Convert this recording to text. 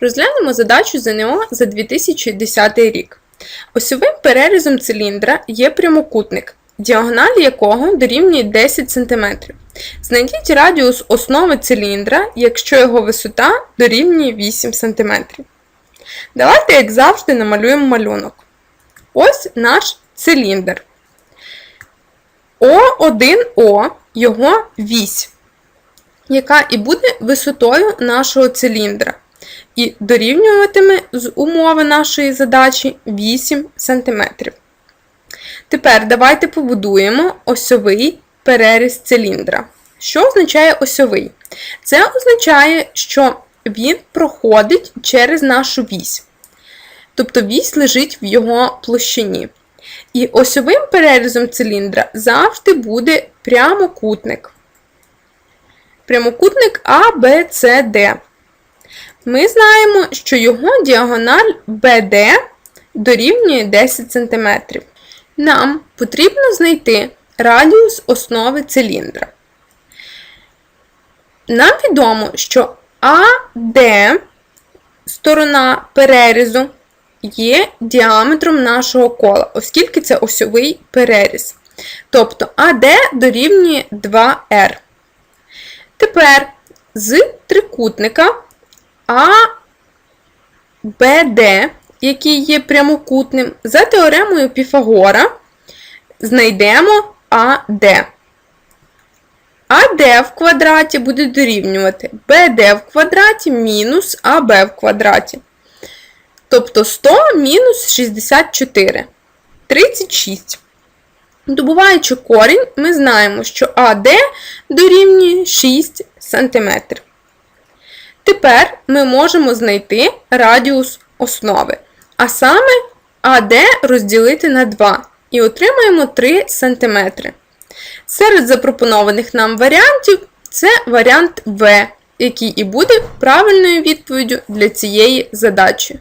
Розглянемо задачу ЗНО за 2010 рік. Осьовим перерізом циліндра є прямокутник, діагональ якого дорівнює 10 см. Знайдіть радіус основи циліндра, якщо його висота дорівнює 8 см. Давайте, як завжди, намалюємо малюнок. Ось наш циліндр. О1О його вісь, яка і буде висотою нашого циліндра. І дорівнюватиме з умови нашої задачі 8 см. Тепер давайте побудуємо осьовий переріз циліндра. Що означає осьовий? Це означає, що він проходить через нашу вісь. Тобто вісь лежить в його площині. І осьовим перерізом циліндра завжди буде прямокутник. Прямокутник А, Б, С, Д. Ми знаємо, що його діагональ BD дорівнює 10 см. Нам потрібно знайти радіус основи циліндра. Нам відомо, що AD, сторона перерізу, є діаметром нашого кола, оскільки це осьовий переріз. Тобто AD дорівнює 2R. Тепер з трикутника ABD, який є прямокутним, за теоремою Піфагора знайдемо AD. АД в квадраті буде дорівнювати BD в квадраті мінус АБ в квадраті. Тобто 100 мінус 64. 36. Добуваючи корінь, ми знаємо, що АД дорівнює 6 см. Тепер ми можемо знайти радіус основи. А саме АД розділити на 2 і отримаємо 3 см. Серед запропонованих нам варіантів це варіант В, який і буде правильною відповіддю для цієї задачі.